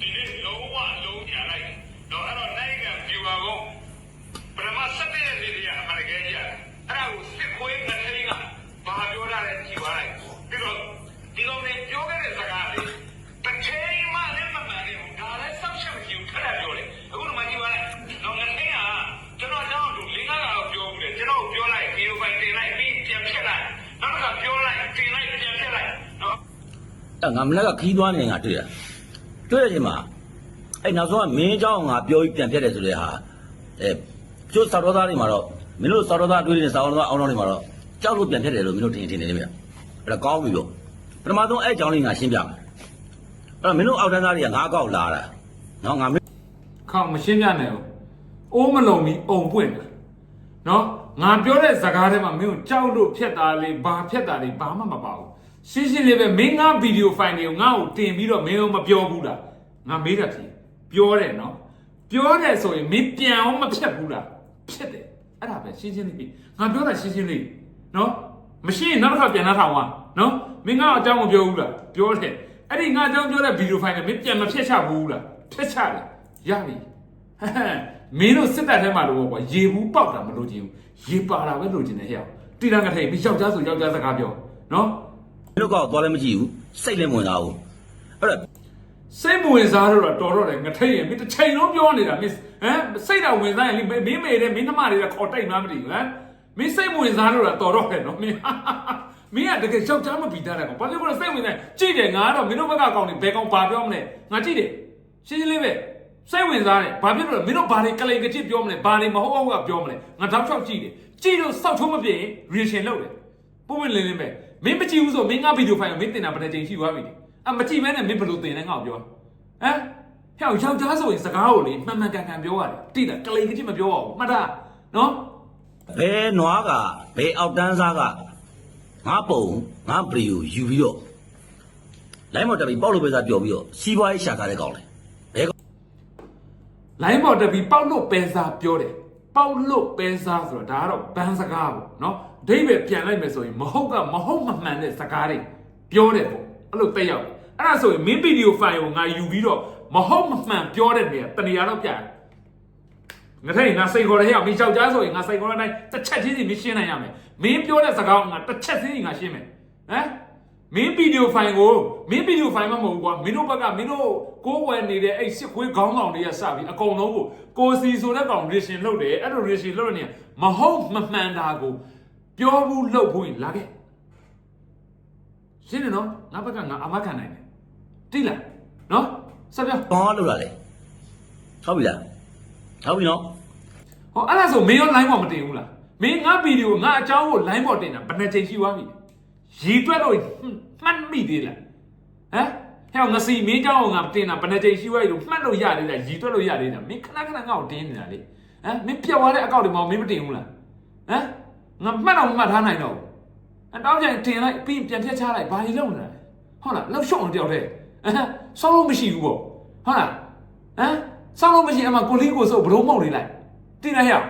ဒီနေ့လုံးဝလုံးညာလိုက်တော့အဲ့တော့နိုင်ငံပြူပါကုန်ပထမစက်တဲ့နေ့တွေကအမှန်တကယ်ကြီးရတယ်အဲ့ဒါကိုစစ်ခွေးငထိန်ကဘာပြောတာလဲကြည့်ပါလိုက်ပြီးတော့ဒီကောင်တွေပြောခဲ့တဲ့စကားလေးတစ်ချိန်မှလည်းမမှန်ဘူးဒါလည်းစောက်ချက်မရှိဘူးခက်တယ်ပြောတယ်အခုတော့မှကြည့်ပါလိုက်တော့ငထိန်ကကျွန်တော်တောင်းတူလေးကားကတော့ပြောဘူးလေကျွန်တော်ပြောလိုက်ဒီလိုပဲတင်လိုက်ပြီးပြန်ဖြစ်လိုက်နောက်တစ်ခါပြောလိုက်တင်လိုက်ပြန်ဖြစ်လိုက်နော်အဲ့ငါမနေ့ကခီးသွားနေငါတွေ့တာ တွေ့တဲ့အချိန်မှာအဲ့နောက်ဆုံးကမင်းเจ้าငါပြောပြီးပြန်ပြတ်တယ်ဆိုတဲ့ဟာအဲကျိုးစာတော်သားတွေမှာတော့မင်းတို့စာတော်သားတွေးနေတဲ့စာတော်သားအောင်းတော်တွေမှာတော့ကြောက်လို့ပြန်ပြတ်တယ်လို့မင်းတို့ထင်ထင်နေတယ်ဗျအဲ့ဒါကောင်းပြီပေါ့ပထမဆုံးအဲ့အကြောင်းလေးငါရှင်းပြမယ်အဲ့တော့မင်းတို့အောက်တန်းသားတွေကငါအကောက်လာတာနော်ငါမင်း ခေါင်းမရှင်းပြနိုင်ဘူးအိုးမလုံပြီးအုံပွင့်တယ်နော်ငါပြောတဲ့ဇာကားထဲမှာမင်းကိုကြောက်လို့ဖြက်တာလေးဘာဖြက်တာလေးဘာမှမပါဘူး ရှင်းရှင်းလေးပဲမင်းငါဗီဒီယိုဖိုင်တွေကိုငါ့ကိုတင်ပြီးတော့မင်းကိုမပြောဘူးလားငါမေးတာဖြေပြောတယ်နော်ပြောတယ်ဆိုရင်မင်းပြန်အောင်မဖြက်ဘူးလားဖြက်တယ်အဲ့ဒါပဲရှင်းရှင်းလေးပြီးငါပြောတာရှင်းရှင်းလေးနော်မရှိရင်နောက်တစ်ခါပြန်လာထောင်ပါနော်မင်းငါ့အကြောင်းမပြောဘူးလားပြောတယ်အဲ့ဒီငါအကြောင်းပြောတဲ့ဗီဒီယိုဖိုင်တွေမင်းပြန်မဖြက်ချဘူးလားဖြက်ချတယ်ရပြီဟမ်ဟမ်မင်းတို့စစ်တပ်ထဲမှာလို့ပေါ့ကွာရေဘူးပေါက်တာမလို့ချင်ဘူးရေပါတာပဲလို့ချင်တယ်ဟဲ့အောင်တိရန်ကထိန်ပြီးယောက်ျားဆိုယောက်ျားစကားပြောနော် တို့ကောက်သွားလည်းမကြည့်ဘူးစိတ်လည်းမဝင်သားဘူးအဲ့တော့စိတ်မဝင်စားတော့တော်တော့တယ်ငထိန်ရင်မင်းတစ်ချိန်လုံးပြောနေတာမင်းဟမ်စိတ်တော့ဝင်စားရင်လေမင်းမေတဲ့မင်းနှမတွေကခေါ်တိုက်မှမသိဘူးဟမ်မင်းစိတ်မဝင်စားတော့တော်တော့တယ်နော်မင်းမင်းကတကယ်ယောက်ျားမပြီးသားတယ်ကောင်ဘာလို့လဲစိတ်ဝင်စားကြည့်တယ်ငါတော့မင်းတို့ဘက်ကကောင်နေဘယ်ကောင်ဘာပြောမလဲငါကြည့်တယ်ရှင်းရှင်းလေးပဲစိတ်ဝင်စားတယ်ဘာဖြစ်လို့လဲမင်းတို့ဘာတွေကလိန်ကကြည့်ပြောမလဲဘာတွေမဟုတ်ဟုတ်ကပြောမလဲငါတောက်ချောက်ကြည့်တယ်ကြည့်လို့စောက်ထုံးမပြည့် reaction လုပ်တယ်ပုံဝင်လင်းလင်းပဲ မင်းမကြည့်ဘူးဆိုမင်းငါဗီဒီယိုဖိုင်ကိုမင်းတင်တာဘယ်နှချိန်ရှိသွားပြီလဲအမကြည့်မဲနဲ့မင်းဘယ်လိုတင်လဲငါ့ကိုပြောဟမ်ဟဲ့ယောက်ျားဆိုရင်စကားကိုလေမှန်မှန်ကန်ကန်ပြောရတယ်တိတာကလိန်ကကြည့်မပြောပါဘူးမှတ်တာနော်ဘယ်နွားကဘယ်အောက်တန်းစားကငါပုံငါပရီကိုယူပြီးတော့လိုင်းမော်တက်ပြီးပေါက်လို့ပဲစားပြောပြီးတော့စီးပွားရေးရှာထားတဲ့ကောင်လေဘယ်ကောင်လိုင်းပေါ်တက်ပြီးပေါက်လို့ပဲစားပြောတယ် ပေါက်လို့ပဲစားဆိုတော့ဒါကတော့ဘန်းစကားပေါ့နော်အဓိပ္ပာယ်ပြန်လိုက်မယ်ဆိုရင်မဟုတ်ကမဟုတ်မမှန်တဲ့စကားတွေပြောတယ်ပေါ့အဲ့လိုတက်ရောက်တယ်အဲ့ဒါဆိုရင်မင်းဗီဒီယိုဖိုင်ကိုငါယူပြီးတော့မဟုတ်မမှန်ပြောတဲ့နေရာတနေရာတော့ပြတယ်ငါထိုင်ငါစိတ်ခေါ်တဲ့ဟဲ့မင်းယောက်ျားဆိုရင်ငါစိတ်ခေါ်တဲ့အတိုင်းတစ်ချက်ချင်းစီမင်းရှင်းနိုင်ရမယ်မင်းပြောတဲ့စကားကငါတစ်ချက်ချင်းစီငါရှင်းမယ်ဟမ် မင်းဗီဒီယိုဖိုင်ကိုမင်းဗီဒီယိုဖိုင်မှမဟုတ်ဘူးကွာမင်းတို့ဘက်ကမင်းတို့ကိုးဝယ်နေတဲ့အဲ့စစ်ခွေးခေါင်းဆောင်တွေကစပြီးအကုန်လုံးကိုကိုစီဆိုတဲ့ကောင် reaction လုပ်တယ်အဲ့လို reaction လုပ်တဲ့နေရာမဟုတ်မမှန်တာကိုပြောဘူးလုပ်ဘူးရင်လာခဲ့ရှင်းတယ်နော်ငါဘက်ကငါအမခံနိုင်တယ်တိလားနော်ဆက်ပြောဘာလို့လာလဲဟုတ်ပြီလားဟုတ်ပြီနော်ဟောအဲ့ဒါဆိုမင်းရော line ပေါ်မတင်ဘူးလားမင်းငါဗီဒီယိုငါအကြောင်းကို line ပေါ်တင်တာဘယ်နှချိန်ရှိသွားပြီ ရီတွက်လို့မှတ်မိသေးလားဟမ်ဟဲ့ငါစီမင်းအကြောင်းကိုငါတင်တာဘယ်နှချိန်ရှိသွားပြီလို့မှတ်လို့ရသေးလားရီတွက်လို့ရသေးလားမင်းခဏခဏငါ့ကိုတင်းနေတာလေဟမ်မင်းပြတ်သွားတဲ့အကောင့်တွေမှာမင်းမတင်ဘူးလားဟမ်ငါမှတ်တော့မှတ်ထားနိုင်တော့အတောင်းချင်တင်လိုက်ပြီးပြန်ဖြတ်ချလိုက်ဘာကြီးလုံးနေတာလဲဟုတ်လားလောက်ရှုံအောင်တယောက်တည်းဟမ်ဆောင်းလို့မရှိဘူးပေါ့ဟုတ်လားဟမ်ဆောင်းလို့မရှိအမှကိုလေးကိုစုပ်ဘလုံးမောက်နေလိုက်တင်လိုက်ရအောင်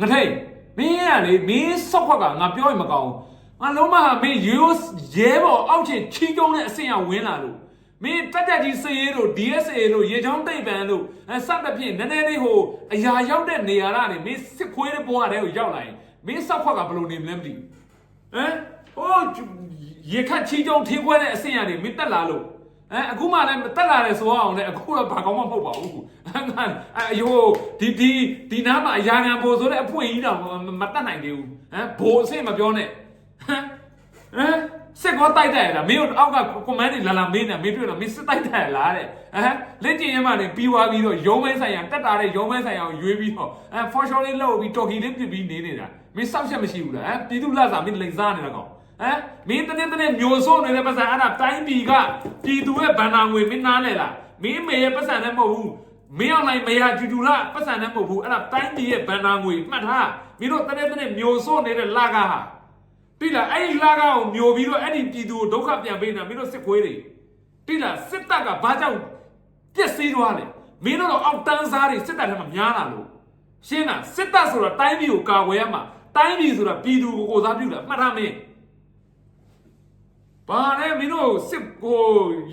ငထိတ်မင်းရလေမင်းစောက်ခွက်ကငါပြောရင်မကောင်းဘူး ငါလုံးမဟာမင်းရိုးရဲပေါ်အောက်ချင်ချီးကျုံးတဲ့အဆင့်အဝင်လာလို့မင်းတက်တက်ကြီးစေးတို့ DSA လို့ရေချောင်းတိတ်ပံလို့အဲစသဖြင့်နည်းနည်းလေးဟိုအရာရောက်တဲ့နေရာကနေမင်းစစ်ခွေးတဲ့ဘဝတဲ့ကိုရောက်လာရင်မင်းစောက်ခွက်ကဘယ်လိုနေမလဲမသိဘူးဟမ်ဟိုရေခတ်ချီးကျုံးထင်းခွဲတဲ့အဆင့်ကနေမင်းတက်လာလို့အဲအခုမှလည်းတက်လာတယ်ဆိုအောင်လေအခုတော့ဘာကောင်းမှမဟုတ်ပါဘူးငါအယိုးဒီဒီဒီနားမှာအရာငံဘို့ဆိုတဲ့အဖွင့်ကြီးတော့မတက်နိုင်သေးဘူးဟမ်ဘို့အဆင့်မပြောနဲ့ ဟမ်ဟမ်စစ်ကောတိုက်တယ်လားမင်းတို့အောက်ကကွန်မန့်တွေလာလာမင်းနဲ့မင်းတွေ့တော့မင်းစစ်တိုက်တယ်လားတဲ့ဟမ်လက်ကျင်ရဲမှနေပြီးသွားပြီးတော့ရုံးမဲဆိုင်ရာတက်တာတဲ့ရုံးမဲဆိုင်ရာကိုရွေးပြီးတော့အဲ for sure လေးလောက်ပြီးတော်ကီလေးပြစ်ပြီးနေနေတာမင်းစောက်ချက်မရှိဘူးလားဟမ်ပြည်သူလက်စာမင်းလိန်စားနေတာကောင်ဟမ်မင်းတနေ့တနေ့မျိုးစုံနေတဲ့ပတ်စံအဲ့ဒါတိုင်းပြည်ကပြည်သူရဲ့ဗန္နာငွေမင်းနားလဲလားမင်းမေရဲ့ပတ်စံလည်းမဟုတ်ဘူးမင်းအောင်လိုက်မရကျူကျူလာပတ်စံလည်းမဟုတ်ဘူးအဲ့ဒါတိုင်းပြည်ရဲ့ဗန္နာငွေမှတ်ထားမင်းတို့တနေ့တနေ့မျိုးစုံနေတဲ့လာကဟာ တိလားအဲ့ဒီလာကကိုမျိုးပြီးတော့အဲ့ဒီပြည်သူကိုဒုက္ခပြန်ပေးနေတာမင်းတို့စစ်ခွေးတွေတိလားစစ်တပ်ကဘာကြောင့်ပြက်စီးသွားလဲမင်းတို့တော့အောက်တန်းစားတွေစစ်တပ်ထဲမှာများလာလို့ရှင်းလားစစ်တပ်ဆိုတော့တိုင်းပြည်ကိုကာကွယ်ရမှာတိုင်းပြည်ဆိုတာပြည်သူကိုကိုစားပြုတာမှတ်ထားမင်းဘာလဲမင်းတို့စစ်ကို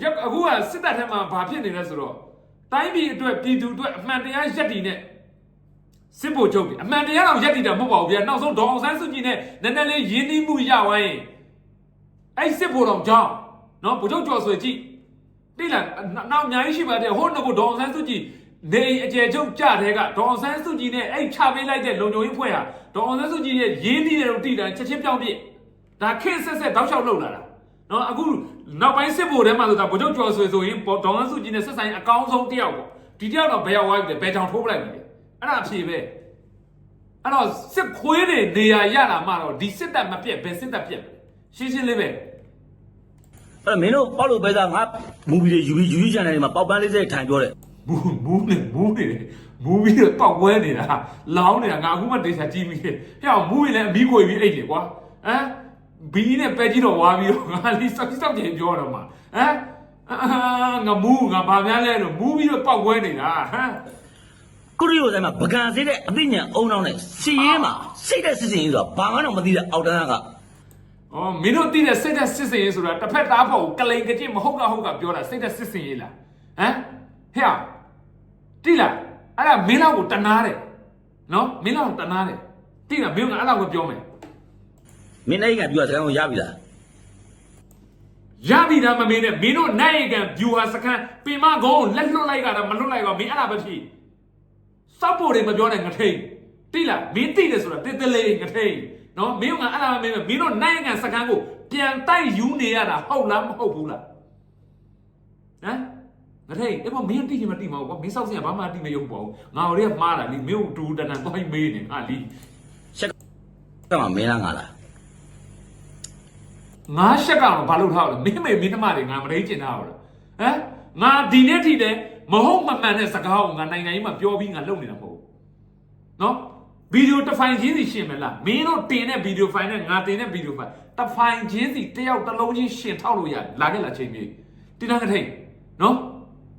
ရက်အခုကစစ်တပ်ထဲမှာဘာဖြစ်နေလဲဆိုတော့ဟတိုင်းပြည်အတွက်ပြည်သူအတွက်အမှန်တရားရက်တည်နဲ့ စစ်ဖို့ချုပ်တယ်အမှန်တရားတော့ရက်တည်တာမဟုတ်ပါဘူးဗျာနောက်ဆုံးဒေါအောင်ဆန်းစုကြည်နဲ့နည်းနည်းလေးရင်းနှီးမှုရဝိုင်းအဲ့စစ်ဖို့တော့ကြောင်းနော်ဗိုလ်ချုပ်ကျော်ဆွေကြည့်တိလားနောက်အများကြီးရှိပါတယ်ဟိုနှစ်ခုဒေါအောင်ဆန်းစုကြည်နေအိမ်အကျယ်ချုပ်ကြတဲ့ကဒေါအောင်ဆန်းစုကြည်နဲ့အဲ့ချပေးလိုက်တဲ့လုံခြုံရေးဖွဲ့ဟာဒေါအောင်ဆန်းစုကြည်ရဲ့ရင်းနှီးတယ်လို့တိတာချက်ချင်းပြောင်းပြစ်ဒါခင်းဆက်ဆက်တောက်လျှောက်လုပ်လာတာနော်အခုနောက်ပိုင်းစစ်ဖို့ထဲမှာဆိုတာဗိုလ်ချုပ်ကျော်ဆွေဆိုရင်ဒေါအောင်ဆန်းစုကြည်နဲ့ဆက်ဆိုင်အကောင်းဆုံးတစ်ယောက်ပေါ့ဒီတစ်ယောက်တော့ဘယ်ရောက်သွားပြီလဲဘယ်ကြောင်ထိုးပလိုက်ပြီလဲ အဲ့ဒါအဖြေပဲအဲ့တော့စစ်ခွေးတွေနေရာရတာမှတော့ဒီစစ်တပ်မပြတ်ဘယ်စစ်တပ်ပြတ်ရှင်းရှင်းလေးပဲအဲ့မင်းတို့ပေါက်လို့ပဲသားငါမူဗီတွေယူပြီးယူယူချန်တယ်မှာပေါက်ပန်းလေးစိတ်ထိုင်ပြောတယ်မူးမူးနေမူးနေတယ်မူးပြီးတော့ပောက်ဝဲနေတာလောင်းနေတာငါအခုမှတေချာကြည့်ပြီးဟဲ့အောင်မူးရင်လည်းအမီးခွေပြီးအိတ်တယ်ကွာဟမ်ဘီနဲ့ပဲကြီးတော့ဝါပြီးတော့ငါလီစောက်စောက်ကြင်ပြောတော့မှာဟမ်အာငါမူးငါဗာများလဲလို့မူးပြီးတော့ပောက်ဝဲနေတာဟမ် ကုရီယိုဆိုင်မှာပကံစေးတဲ့အသိဉာဏ်အုံနောက်နဲ့စီရဲမှာစိတ်တဲ့စစ်စင်ကြီးဆိုတာဘာမှတော့မသိတဲ့အောက်တန်းကအော်မင်းတို့သိတဲ့စိတ်သက်စစ်စင်ရေးဆိုတာတစ်ဖက်သားဖို့ကလိန်ကကြစ်မဟုတ်ကဟုတ်ကပြောတာစိတ်သက်စစ်စင်ရေးလားဟမ်ဟဲ့အောင်တိလားအဲ့ဒါမင်းလောက်ကိုတနာတယ်နော်မင်းလောက်ကိုတနာတယ်တိလားမင်းကအဲ့လောက်ကိုပြောမယ်မင်းအဲ့ကပြောစကားကိုရပြီလားရပြီလားမမင်းနဲ့မင်းတို့နိုင်ရကန်ဗျူဟာစကန်ပင်မကုန်းကိုလက်လွတ်လိုက်တာမလွတ်လိုက်ပါမင်းအဲ့ဒါပဲဖြစ် စောက်ဖို့တွေမပြောနဲ့ငထိန်တိလားမင်းတိတယ်ဆိုတာတိတလေးငထိန်နော်မင်းကအဲ့ဒါမင်းမင်းတို့နိုင်ရကန်စကန်ကိုပြန်တိုက်ယူနေရတာဟုတ်လားမဟုတ်ဘူးလားဟမ်ငထိန်အဲ့ပေါ်မင်းတိချင်မတိမဟုတ်ကွာမင်းစောက်စင်ကဘာမှတိမရုံပေါ့ငါတို့ကမှားတာလीမင်းတို့တူတန်တန်သွားမေးနေငါလीရှက်ကမှမင်းလားငါလားငါရှက်ကောင်ဘာလို့ထားလဲမင်းမေမင်းသမားတွေငါမရိကျင်ထားဘူးလားဟမ်ငါဒီနေ့ထိတယ် မဟုတ်မမှန်တဲ့စကားကိုငါနိုင်ငံရေးမှာပြောပြီးငါလုပ်နေတာမဟုတ်ဘူးနော်ဗီဒီယိုတစ်ဖိုင်ချင်းစီရှင်းမလားမင်းတို့တင်တဲ့ဗီဒီယိုဖိုင်နဲ့ငါတင်တဲ့ဗီဒီယိုဖိုင်တစ်ဖိုင်ချင်းစီတစ်ယောက်တစ်လုံးချင်းရှင်းထောက်လို့ရတယ်လာခဲ့လာချိန်မြေတင်တာကထိန်နော်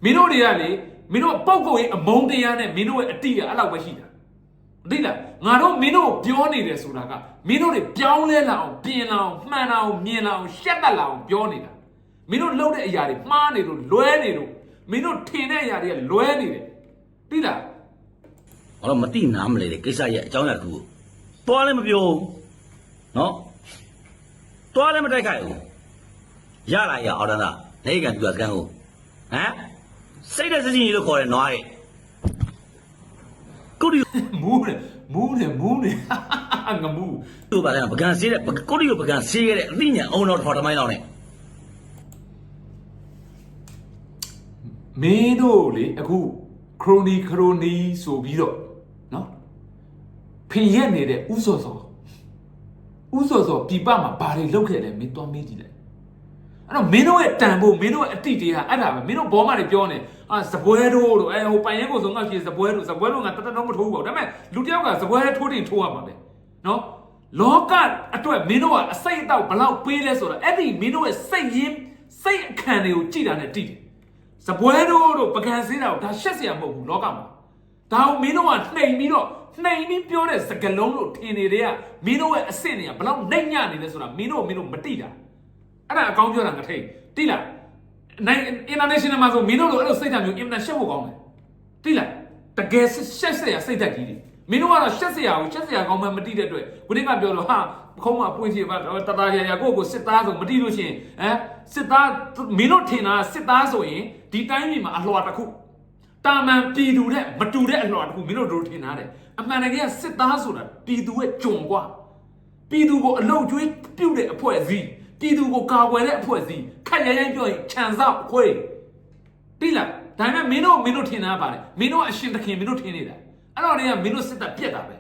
မင်းတို့တွေကလေမင်းတို့ပုံကုတ်ရေးအမုန်းတရားနဲ့မင်းတို့ရဲ့အတိအအဲ့လောက်ပဲရှိတာသိလားငါတို့မင်းတို့ပြောနေတယ်ဆိုတာကမင်းတို့တွေပြောင်းလဲလာအောင်ပြင်လာအောင်မှန်လာအောင်မြင်လာအောင်ရှက်တက်လာအောင်ပြောနေတာမင်းတို့လုပ်တဲ့အရာတွေမှားနေလို့လွဲနေလို့ မင်းတို့ထင်တဲ့အရာတွေကလွဲနေတယ်သိလားဘာလို့မသိနားမလဲတဲ့ကိစ္စရဲ့အကြောင်းအရာတစ်ခုကိုတွားလည်းမပြောဘူးနော်တွားလည်းမတိုက်ခိုက်ဘူးရလာရအော်တန်းသားနေကပြောစကားကိုဟမ်စိတ်တဲ့စစ်စင်ကြီးလို့ခေါ်တယ်နွားရဲ့ကုရီယိုမူးတယ်မူးတယ်မူးတယ်ငမူးတို့ပါလဲပကံစေးတဲ့ကုရီယိုပကံစေးခဲ့တဲ့အသိဉာဏ်အုံတော်ထော်တမိုင်းလောက်နဲ့ မင်းတို့လေအခုခရိုနီခရိုနီဆိုပြီးတော့နော်ဖင်ရက်နေတဲ့ဥစောစောဥစောစောပြပမှာဘာတွေလုပ်ခဲ့လဲမင်းသွားမေးကြည့်လိုက်အဲ့တော့မင်းတို့ရဲ့တန်ဖို့မင်းတို့ရဲ့အတိတရားအဲ့ဒါပဲမင်းတို့ဘောမတွေပြောနေအာစပွဲတို့တို့အဲဟိုပိုင်ရဲကိုဆိုငါဖြစ်စပွဲတို့စပွဲတို့ငါတတတော့မထိုးဘူးပေါ့ဒါပေမဲ့လူတယောက်ကစပွဲထိုးတင်ထိုးရမှာပဲနော်လောကအတွက်မင်းတို့ကအစိတ်အတော့ဘလောက်ပေးလဲဆိုတော့အဲ့ဒီမင်းတို့ရဲ့စိတ်ရင်းစိတ်အခမ်းတွေကိုကြည်တာနဲ့တိတယ် စပွဲတို့တို့ပကံစင်းတာကိုဒါရှက်စရာမဟုတ်ဘူးလောကမှာဒါကိုမင်းတို့ကနှိမ်ပြီးတော့နှိမ်ပြီးပြောတဲ့စကလုံးလို့ထင်နေတဲ့ကမင်းတို့ရဲ့အဆင့်တွေကဘလောက်နှိမ်ညနေလဲဆိုတာမင်းတို့ကမင်းတို့မတိတာအဲ့ဒါအကောင်းပြောတာငါထိတ်တိလားနိုင် international မှာဆိုမင်းတို့လိုအဲ့လိုစိတ်ဓာတ်မျိုး international ရှက်ဖို့ကောင်းတယ်တိလားတကယ်ရှက်စရာစိတ်ဓာတ်ကြီးတွေ မင်းတို့ကတော့ရှက်เสียကိုရှက်เสียကောင်းမှမတိတဲ့အတွက်ခုနကပြောလို့ဟာခုံးမပွင့်ချင်ပါတတရရကိုကိုစစ်သားဆိုမတိလို့ရှိရင်ဟမ်စစ်သားမင်းတို့ထင်တာစစ်သားဆိုရင်ဒီတိုင်းပြည်မှာအလှော်တစ်ခု တာမန်ပြည်သူတဲ့မတူတဲ့အလှော်တစ်ခုမင်းတို့တို့ထင်ထားတယ်အမှန်တကယ်ကစစ်သားဆိုတာပြည်သူရဲ့ကြုံကွာပြည်သူကိုအလုတ်ကျွေးပြုတ်တဲ့အဖွဲ့အစည်းပြည်သူကိုကာကွယ်တဲ့အဖွဲ့အစည်းခက်ရရပြောရင်ခြံစောက်ခွေးတိလားဒါပေမဲ့မင်းတို့မင်းတို့ထင်တာပါတယ်မင်းတို့အရှင်သခင်မင်းတို့ထင်နေတာ အဲ့တော့တည်းကမင်းတို့စစ်တပ်ပြက်တာပဲ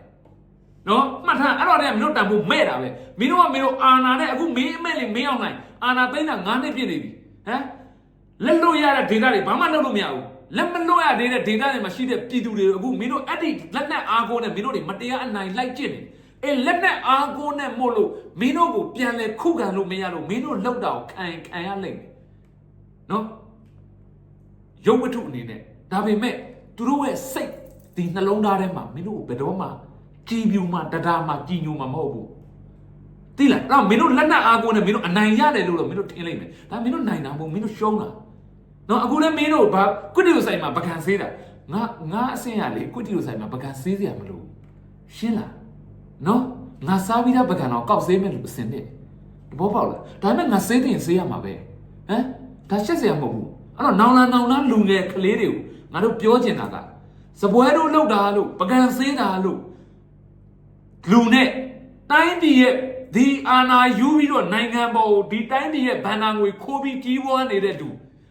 နော်မှတ်ထားအဲ့တော့တည်းကမင်းတို့တန်ဖို့မဲ့တာပဲမင်းတို့ကမင်းတို့အာနာနဲ့အခုမင်းအမဲ့လေးမင်းအောင်နိုင်အာနာသိန်းတာ9နှစ်ပြည့်နေပြီဟမ်လက်လွတ်ရတဲ့ဒေတာတွေဘာမှလုပ်လို့မရဘူးလက်မလွတ်ရသေးတဲ့ဒေတာတွေမှာရှိတဲ့ပြည်သူတွေအခုမင်းတို့အဲ့ဒီလက်နဲ့အားကိုးနဲ့မင်းတို့တွေမတရားအနိုင်လိုက်ကျင့်နေအေးလက်နဲ့အားကိုးနဲ့မို့လို့မင်းတို့ကိုပြန်လဲခုခံလို့မရလို့မင်းတို့လောက်တာကိုခံခံရလိမ့်မယ်နော်ရုပ်ဝတ္ထုအနေနဲ့ဒါပေမဲ့သူတို့ရဲ့စိတ် ဒီနှလုံးသားထဲမှာမင်းတို့ကိုဘယ်တော့မှကြည်ပြူမှတဒါမှကြည်ညိုမှမဟုတ်ဘူးသိလားအဲ့တော့မင်းတို့လက်နက်အားကိုးနဲ့မင်းတို့အနိုင်ရတယ်လို့တော့မင်းတို့ထင်လိုက်မယ်ဒါမင်းတို့နိုင်တာမဟုတ်မင်းတို့ရှုံးတာနော်အခုလည်းမင်းတို့ဘာကွတီလိုဆိုင်မှာပကံဆေးတာငါငါအဆင်ရလေကွတီလိုဆိုင်မှာပကံဆေးစရာမလိုရှင်းလားနော်ငါစားပြီးသားပကံတော့ကောက်ဆေးမယ်လို့အဆင်နဲ့တဘောပေါက်လားဒါပေမဲ့ငါဆေးတင်ဆေးရမှာပဲဟမ်ဒါရှက်စရာမဟုတ်ဘူးအဲ့တော့နောင်လာနောင်လာလူငယ်ကလေးတွေကိုငါတို့ပြောချင်တာက စပွဲတို့လောက်တာလို့ပကံဆေးတာလို့လူနဲ့တိုင်းပြည်ရဲ့ဒီအာနာယူပြီးတော့နိုင်ငံပေါ်ကိုဒီတိုင်းပြည်ရဲ့ဗန္နာငွေခိုးပြီးကြီးပွားနေတဲ့လူ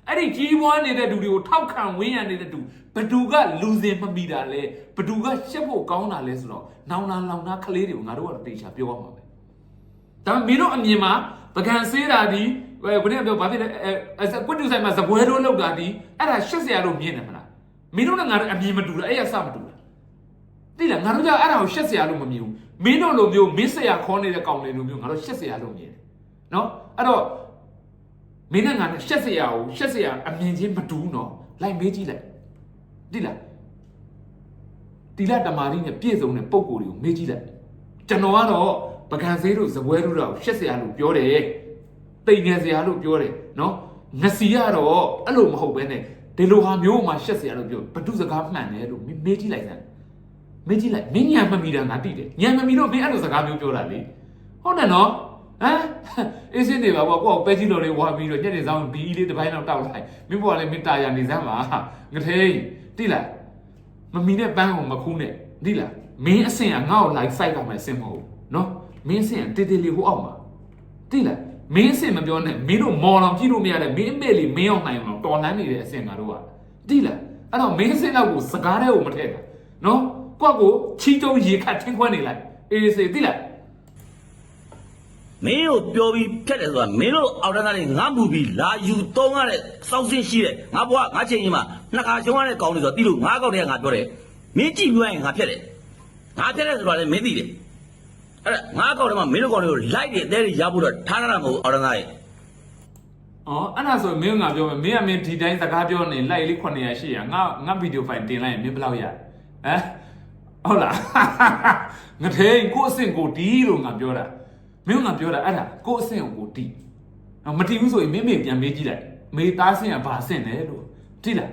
အဲ့ဒီကြီးပွားနေတဲ့လူတွေကိုထောက်ခံဝင်းရနေတဲ့လူဘသူကလူစင်မမိတာလဲဘသူကရှက်ဖို့ကောင်းတာလဲဆိုတော့နောင်နာလောင်နာကလေးတွေကိုငါတို့ကတော့တေချာပြောရမှာပဲဒါပေမဲ့မင်းတို့အမြင်မှာပကံဆေးတာဒီဘယ်ဘယ်နဲ့ပြောဘာဖြစ်လဲအဲအဲကွတ်တူဆိုင်မှာဇပွဲတို့လောက်တာဒီအဲ့ဒါရှက်စရာလို့မြင်တယ် မလားမင်းတို့ကငါတို့အမြင်မတူတာအဲ့ရစမတူတာတိလားငါတို့ကအဲ့ဒါကိုရှက်စရာလို့မမြင်ဘူးမင်းတို့လိုမျိုးမင်းစရာခေါ်နေတဲ့ကောင်တွေလိုမျိုးငါတို့ရှက်စရာလို့မြင်တယ်နော်အဲ့တော့မင်းနဲ့ငါနဲ့ရှက်စရာကိုရှက်စရာအမြင်ချင်းမတူးနော်လိုက်မေးကြည့်လိုက်တိလားတိလတမာရီနဲ့ပြည့်စုံတဲ့ပုံကိုယ်တွေကိုမေးကြည့်လိုက်ကျွန်တော်ကတော့ပကံသေးတို့ဇပွဲတို့တော့ရှက်စရာလို့ပြောတယ်တိတ်ငယ်စရာလို့ပြောတယ်နော်ငစီကတော့အဲ့လိုမဟုတ်ပဲနဲ့ ဒီလိုဟာမျိုးမှရှက်စရာလို့ပြောဘဒုစကားမှန်တယ်လို့မေးကြည့်လိုက်စမ်းမင်းကြည့်လိုက်မင်းညံမမီတာငါတိတယ်ညံမမီတော့မင်းအဲ့လိုစကားမျိုးပြောတာလေဟုတ်တယ်နော်ဟမ်အေးစင်းနေပါဘောကိုယ့်ပဲကြီးတော်လေးဝါပြီးတော့ညနေဆောင်ဘီလေးတစ်ပိုင်းတော့တောက်လိုက်မင်းဘောကလည်းမင်းတာယာနေစမ်းပါငထိန်တိလားမမီနဲ့ပန်းကိုမခူးနဲ့တိလားမင်းအဆင်ကငါ့ကိုလိုက်စိုက်တော့မယ်အဆင်မဟုတ်ဘူးနော်မင်းအဆင်ကတေးတေးလေးဟိုအောက်မှာတိလား မင်းအဆင်မပြောနဲ့မင်းတို့မော်လောင်ကြည့်လို့မရတဲ့မင်းအမေလေးမင်းအောင်နိုင်အောင်တော်လန်းနေတဲ့အဆင်ငါတို့ကတိလားအဲ့တော့မင်းအဆင်တော့ကိုစကားတဲ့ကိုမထည့်တာနော်ကွက်ကိုချီတုံးရေခတ်ထင်းခွဲနေလိုက်အေးစေသိလားမင်းတို့ပြောပြီးဖြတ်တယ်ဆိုတာမင်းတို့အောက်တန်းသားတွေငါမူပြီးလာယူသုံးရတဲ့စောင့်စင်းရှိတဲ့ငါဘွားငါချိန်ကြီးမှာနှစ်ခါရှုံးရတဲ့ကောင်းတွေဆိုတော့တီးလို့ငါကောက်တဲ့ငါပြောတယ်မင်းကြည့်ပြောရင်ငါဖြတ်တယ်ငါဖြတ်တယ်ဆိုတော့လည်းမင်းသိတယ် အဲ့ဒါငါကောက်တယ်မှာမင်းတို့ကောင်းတွေကိုလိုက်တယ်အသေးတွေရဖို့တော့ထားရတာမဟုတ်အောက်တန်းသားတွေအော်အဲ့ဒါဆိုမင်းကငါပြောမယ်မင်းကမင်းဒီတိုင်းစကားပြောနေလိုက်လေး900 800ငါငါဗီဒီယိုဖိုင်တင်လိုက်ရင်မင်းဘယ်လောက်ရဟမ်ဟုတ်လားငါထိန်ကိုအဆင့်ကိုဒီလို့ငါပြောတာမင်းကငါပြောတာအဲ့ဒါကိုအဆင့်ကိုဒီမတီးဘူးဆိုရင်မင်းမေပြန်မေးကြည့်လိုက်မေသားဆင့်ကဘာဆင့်လဲလို့တိလား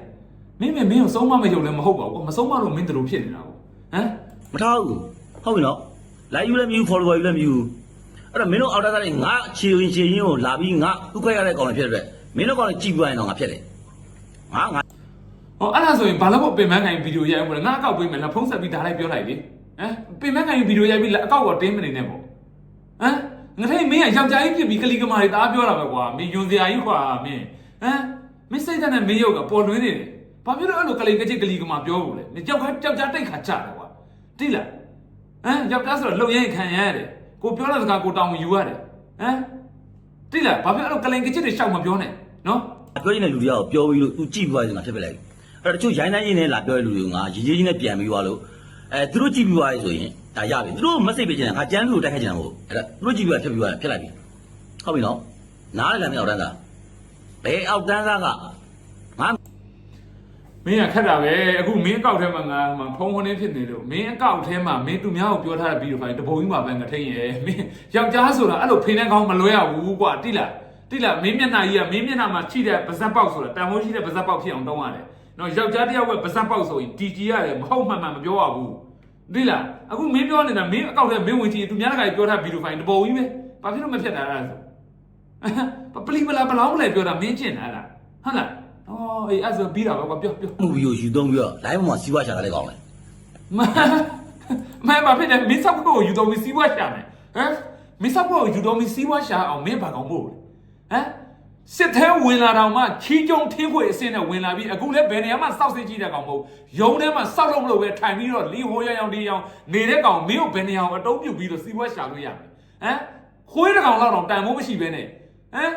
မင်းမေမင်းကိုဆုံးမမယုံလည်းမဟုတ်ပါဘူးမဆုံးမလို့မင်းတို့ဖြစ်နေတာကိုဟမ်မထားဘူးဟုတ်ပြီနော် လိုက်ယူလည်းမယူ follower ယူလည်းမယူအဲ့တော့မင်းတို့အောက်တန်းသားတွေငါခြေရင်ခြေရင်းကိုလာပြီးငါဥခွဲရတဲ့ကောင်းတွေဖြစ်တဲ့အတွက်မင်းတို့ကောင်းတွေကြည့်ပြရင်တော့ငါဖြစ်တယ်ငါငါဟောအဲ့ဒါဆိုရင်ဘာလို့မပင်မခိုင်ဗီဒီယိုရိုက်အောင်လဲငါအကောက်ပေးမယ်လားဖုန်းဆက်ပြီးဒါလိုက်ပြောလိုက်လေဟမ်ပင်မခိုင်ဗီဒီယိုရိုက်ပြီးအကောက်တော့တင်းမနေနဲ့ပေါ့ဟမ်ငါထိမင်းကယောက်ျားကြီးဖြစ်ပြီးကလီကမာတွေတအားပြောတာပဲကွာမင်းယွန်စရာကြီးကွာမင်းဟမ်မင်းစိတ်ဓာတ်နဲ့မင်းရုပ်ကပေါ်လွင်နေတယ်ဘာဖြစ်လို့အဲ့လိုကလီကချစ်ကလီကမာပြောဘူးလဲမင်းကြောက်ခါကြောက်ကြတိတ်ခါကြတယ်ကွာတိလား ဟမ်ယောက်ျားဆိုတော့လှုပ်ရင်ခံရရတယ်ကိုပြောတဲ့စကားကိုတောင်းယူရတယ်ဟမ်တိလားဘာဖြစ်အဲ့လိုကလင်ကချစ်တွေရှောက်မပြောနဲ့နော်ပြောရင်လည်းလူတွေကပြောပြီးလို့သူကြည့်ပြီးသွားရင်ငါဖြစ်ပြလိုက်ပြီအဲ့တော့တချို့ရိုင်းတိုင်းရင်းနဲ့လာပြောတဲ့လူတွေကငါရေးရေးချင်းနဲ့ပြန်ပြီးသွားလို့အဲသူတို့ကြည့်ပြီးသွားရင်ဆိုရင်ဒါရပြီသူတို့မစိတ်ပေးချင်တာငါကြမ်းပြီးလို့တိုက်ခိုက်ချင်တာမဟုတ်အဲ့ဒါသူတို့ကြည့်ပြီးသွားဖြစ်ပြီးသွားဖြစ်လိုက်ပြီဟုတ်ပြီနော်နားလည်းလည်းမအောက်တန်းသားဘယ်အောက်တန်းသားကငါ မင်းကခက်တာပဲအခုမင်းအကောက်ထဲမှာငါမှဖုံးဖုံးနေဖြစ်နေလို့မင်းအကောက်ထဲမှာမင်းသူများကိုပြောထားတဲ့ဗီဒီယိုဖိုင်တပုံကြီးမှာပဲငါထိန်ရဲ့မင်းယောက်ျားဆိုတာအဲ့လိုဖိနေကောင်းမလွဲရဘူးကွာတိလားတိလားမင်းမျက်နှာကြီးကမင်းမျက်နှာမှာချိတဲ့ပါဇက်ပေါက်ဆိုတာတန်ဖိုးရှိတဲ့ပါဇက်ပေါက်ဖြစ်အောင်တောင်းရတယ်နော်ယောက်ျားတစ်ယောက်ကပါဇက်ပေါက်ဆိုရင်တီကြီးရတယ်မဟုတ်မှန်မှန်မပြောရဘူးတိလားအခုမင်းပြောနေတာမင်းအကောက်ထဲမင်းဝင်ကြည့်သူများတခါပြောထားဗီဒီယိုဖိုင်တပုံကြီးပဲဘာဖြစ်လို့မဖြစ်တာလဲဆိုပလီပလာဘလောင်းမလဲပြောတာမင်းကျင်တာလားဟုတ်လား အော်အေးအဲ့ဆိုပြီးတာပါကွာပြောပြောမှုပြီးကိုယူသုံးပြီးတော့ live မှာစီးပွားချတာလည်းကောင်းတယ်မမမဖြစ်တယ်မင်းဆောက်ဖို့ယူတော်မီစီးပွားရှာမယ်ဟမ်မင်းဆောက်ဖို့ယူတော်မီစီးပွားရှာအောင်မင်းဘာကောင်မို့လဲဟမ်စစ်သေးဝင်လာတော့မှချီးကျုံထင်းခွေအစင်းနဲ့ဝင်လာပြီးအခုလည်းဘယ်နေရာမှစောက်စစ်ကြည့်တဲ့ကောင်မဟုတ်ရုံထဲမှာစောက်လို့မလို့ပဲထိုင်ပြီးတော့လီဟိုရရောင်ဒီရောင်နေတဲ့ကောင်မင်းကိုဘယ်နေရာအောင်အတုံးပြုတ်ပြီးတော့စီးပွားရှာလို့ရမယ်ဟမ်ခွေးတစ်ကောင်လောက်တော့တန်မိုးမရှိပဲနဲ့ဟမ်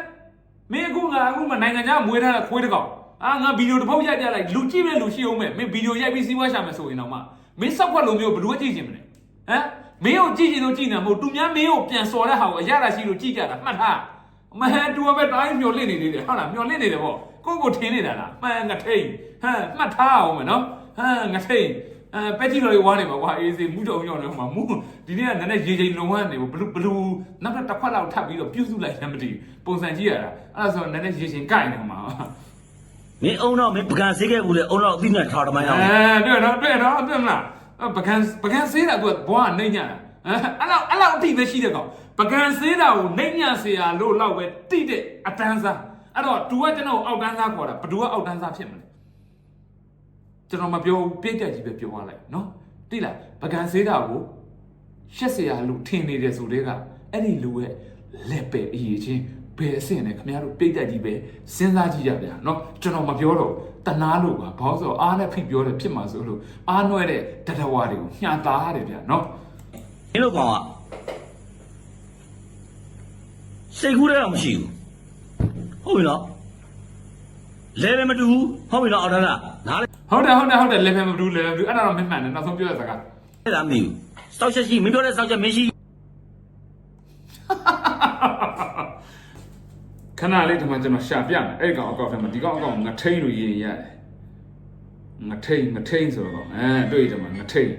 မင်းအခုငါအခုမှနိုင်ငံခြားမွေးထားတဲ့ခွေးတစ်ကောင် အာငါဗီဒီယိုတစ်ပုတ်ရိုက်ပြလိုက်လူကြည့်မဲ့လူရှိအောင်မဲ့မင်းဗီဒီယိုရိုက်ပြီးစီးပွားရှာမယ်ဆိုရင်တော့မှမင်းစောက်ခွက်လိုမျိုးဘယ်လိုကြည့်ချင်မလဲဟမ်မင်းကိုကြည့်ချင်လို့ကြည့်နေမှာမဟုတ်သူများမင်းကိုပြန်စော်တဲ့ဟာကိုအရသာရှိလို့ကြည့်ကြတာမှတ်ထားမဟန်တူပဲတိုင်းမျောလင့်နေသေးတယ်ဟုတ်လားမျောလင့်နေတယ်ပေါ့ကိုကိုထင်းနေတာလားမှန်ငထိန်ဟမ်မှတ်ထားအောင်မယ်နော်ဟမ်ငထိန်အဲပက်ကြီးတော်လေးဝါနေပါကွာအေးစေမူးတော်ညောင်းနေမှာမူးဒီနေ့ကနည်းနည်းရေချိန်လုံဝန်းနေဘလူဘလူနောက်တစ်ခွက်လောက်ထပ်ပြီးတော့ပြုတ်စုလိုက်လည်းမသိပုံစံကြည့်ရတာအဲ့ဒါဆိုနည်းနည်းရေချိန်ကိုက်နေမှာ မင်းအုံတော့မင်းပကံဆေးခဲ့ဘူးလေအုံတော့အသိနဲ့ထားတမိုင်းအောင်အဲတွေ့တော့တွေ့တော့အပြစ်မလားပကံပကံဆေးတာကဘွားနှိမ့်ညတာအဲ့လောက်အဲ့လောက်အတိပဲရှိတဲ့ကောင်ပကံဆေးတာကိုနှိမ့်ညဆရာလို့လောက်ပဲတိတဲ့အတန်းစားအဲ့တော့ तू ကကျွန်တော်အောက်တန်းစားခေါ်တာဘသူကအောက်တန်းစားဖြစ်မလဲကျွန်တော်မပြောဘူးပြည့်တက်ကြီးပဲပြောရလိုက်နော်တိလားပကံဆေးတာကိုရှက်ဆရာလို့ထင်နေတယ်ဆိုတဲ့ကအဲ့ဒီလူရဲ့လက်ပဲအရေးချင်း ဘယ်အဆင့်နဲ့ခင်ဗျားတို့ပြည့်တက်ကြီးပဲစဉ်းစားကြည့်ကြဗျာနော်ကျွန်တော်မပြောတော့တနာလို့ပါဘာလို့ဆိုအားနဲ့ဖိပြောတယ်ဖြစ်မှာဆိုလို့အားနွဲတဲ့တတဝါတွေကိုညှာသားရတယ်ဗျာနော်မင်းတို့ကောင်ကစိတ်ကူးတဲ့တော့မရှိဘူးဟုတ်ပြီနော်လဲလည်းမတူဘူးဟုတ်ပြီနော်အော်ဒါလားနားလဲဟုတ်တယ်ဟုတ်တယ်ဟုတ်တယ်လေဖယ်မဘူးလေဖယ်မဘူးအဲ့ဒါတော့မမှန်တယ်နောက်ဆုံးပြောတဲ့စကားအဲ့ဒါမင်းဘူးစောက်ချက်ရှိမင်းပြောတဲ့စောက်ချက်မရှိ ခဏလေးဒီမှာကျွန်တော်ရှာပြမယ်အဲ့ဒီကောင်အကောက်ထဲမှာဒီကောင်အကောက်ငထိန်လို့ရေးရင်ရတယ်ငထိန်ငထိန်ဆိုတော့အဲတွေ့တယ်မှာငထိန်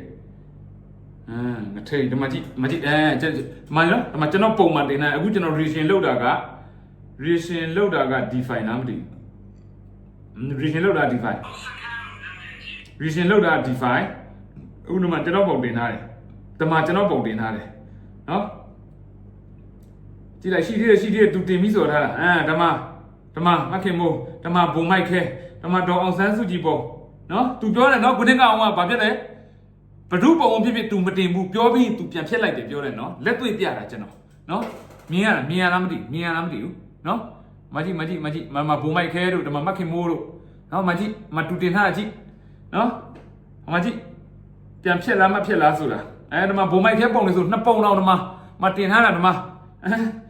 အဲငထိန်ဒီမှာကြည့်ဒီမှာကြည့်အဲကျွန်တော်ဒီမှာနော်ဒီမှာကျွန်တော်ပုံမှန်တင်နေအခုကျွန်တော် reaction လောက်တာက reaction လောက်တာက define လားမသိဘူး reaction လောက်တာ define reaction လောက်တာ define အခုဒီမှာကျွန်တော်ပုံတင်ထားတယ်ဒီမှာကျွန်တော်ပုံတင်ထားတယ်နော် ကြည့်လိုက်ရှိသေးတယ်ရှိသေးတယ်သူတင်ပြီးဆိုထားတာအဲဓမ္မဓမ္မမခင်မိုးဓမ္မဘုံမိုက်ခဲဓမ္မဒေါ်အောင်ဆန်းစုကြည်ပုံနော်သူပြောတယ်နော်ခုနှစ်ကအောင်ကဘာဖြစ်လဲဘဒုပုံဖြစ်ဖြစ် तू မတင်ဘူးပြောပြီး तू ပြန်ဖြတ်လိုက်တယ်ပြောတယ်နော်လက်တွေ့ပြတာကျွန်တော်နော်မြင်ရလားမြင်ရလားမသိမြင်ရလားမသိဘူးနော်မကြည့်မကြည့်မကြည့်မမဘုံမိုက်ခဲတို့ဓမ္မမခင်မိုးတို့နော်မကြည့်မတူတင်ထားတာကြည့်နော်မကြည့်ပြန်ဖြတ်လားမဖြတ်လားဆိုတာအဲဓမ္မဘုံမိုက်ခဲပုံလေဆိုနှစ်ပုံတော့ဓမ္မမတင်ထားတာဓမ္မအဲ။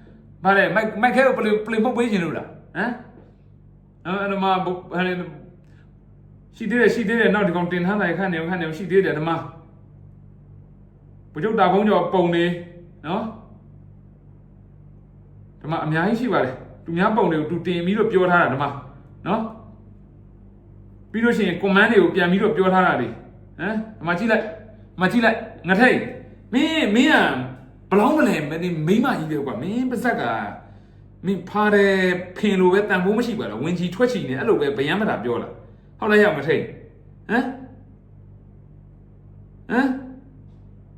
ဘာလဲမိုက်မိုက်ခဲကိုပလင်ပလင်ပုတ်ပေးခြင်းလို့လား။ဟမ်။အဲ့ဒါမှဘာလဲရှိသေးတယ်ရှိသေးတယ်နောက်ဒီကောင်တင်ထားလိုက်ခန့်နေခန့်နေရှိသေးတယ်ဓမ္မ။ဘုချုပ်တာဘုံကျော်ပုံနေနော်။ဓမ္မအများကြီးရှိပါတယ်။သူများပုံတွေကိုသူတင်ပြီးတော့ပြောထားတာဓမ္မနော်။ပြီးလို့ရှိရင် command တွေကိုပြန်ပြီးတော့ပြောထားတာလေ။ဟမ်ဓမ္မကြည့်လိုက်။မကြည့်လိုက်ငထိတ်မင်းမင်းอ่ะ ဘလောင်းမလဲမင်းမိမကြီးတယ်ကွာမင်းပါဇက်ကမင်းဖားတယ်ဖင်လိုပဲတန်ဖိုးမရှိပါလားဝင်ကြီးထွက်ချီနေအဲ့လိုပဲဗျမ်းမတာပြောလာဟုတ်လားရမထိတ်ဟမ်ဟမ်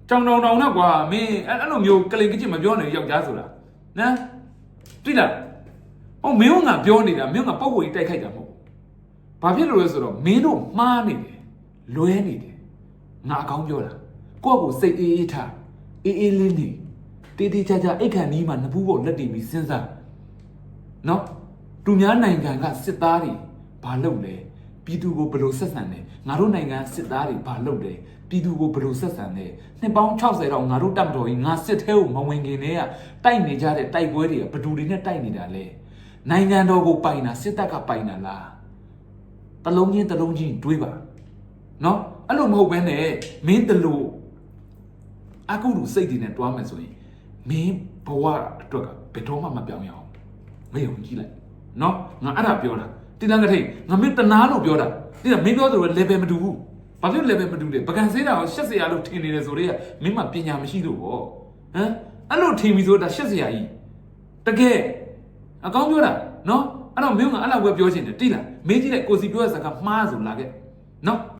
ကြောင်တောင်တောင်တော့ကွာမင်းအဲ့အဲ့လိုမျိုးကလိန်ကချစ်မပြောနဲ့ယောက်ျားဆိုတာနော်သိလားဟောမင်းကငါပြောနေတာမင်းကပုံကိုကြီးတိုက်ခိုက်တာမဟုတ်ဘူးဘာဖြစ်လို့လဲဆိုတော့မင်းတို့မှားနေတယ်လွဲနေတယ်ငါအကောင်းပြောတာကိုယ့်ကိုယ်စိတ်အေးအေးထားအေးအေးလေးနေ တေးသေးချာချာအိတ်ခံနီးမှာနဘူးပေါ်လက်တင်ပြီးစဉ်းစားနော်သူများနိုင်ငံကစစ်သားတွေဘာလုပ်လဲပြည်သူကိုဘယ်လိုဆက်ဆံလဲငါတို့နိုင်ငံစစ်သားတွေဘာလုပ်လဲပြည်သူကိုဘယ်လိုဆက်ဆံလဲနှစ်ပေါင်း60တော့ငါတို့တပ်မတော်ကြီးငါစစ်သေးကိုမဝင်ခင်တည်းကတိုက်နေကြတဲ့တိုက်ပွဲတွေကဘယ်သူတွေနဲ့တိုက်နေတာလဲနိုင်ငံတော်ကိုပိုင်တာစစ်တပ်ကပိုင်တာလားတလုံးချင်းတလုံးချင်းတွေးပါနော်အဲ့လိုမဟုတ်ဘဲနဲ့မင်းတလို့အကုလူစိတ်တွေနဲ့တွားမယ်ဆိုရင် မင်းဘဝအတွက်ကဘယ်တော့မှမပြောင်းရအောင်မယုံကြည်လိုက်နော်ငါအဲ့ဒါပြောတာတိတန်းကထိတ်ငါမင်းတနာလို့ပြောတာတိတန်းမင်းပြောသလို level မတူဘူးဘာဖြစ် level မတူလဲပကံစေးတာကိုရှက်စရာလို့ထင်နေတယ်ဆိုတော့မင်းမပညာမရှိလို့ပေါ့ဟမ်အဲ့လိုထင်ပြီးဆိုတာရှက်စရာကြီးတကယ်အကောင်းပြောတာနော်အဲ့တော့မင်းကအဲ့လောက်ပဲပြောချင်တယ်တိလားမင်းကြီးတဲ့ကိုစီပြောတဲ့စကားမှားဆိုလာခဲ့နော်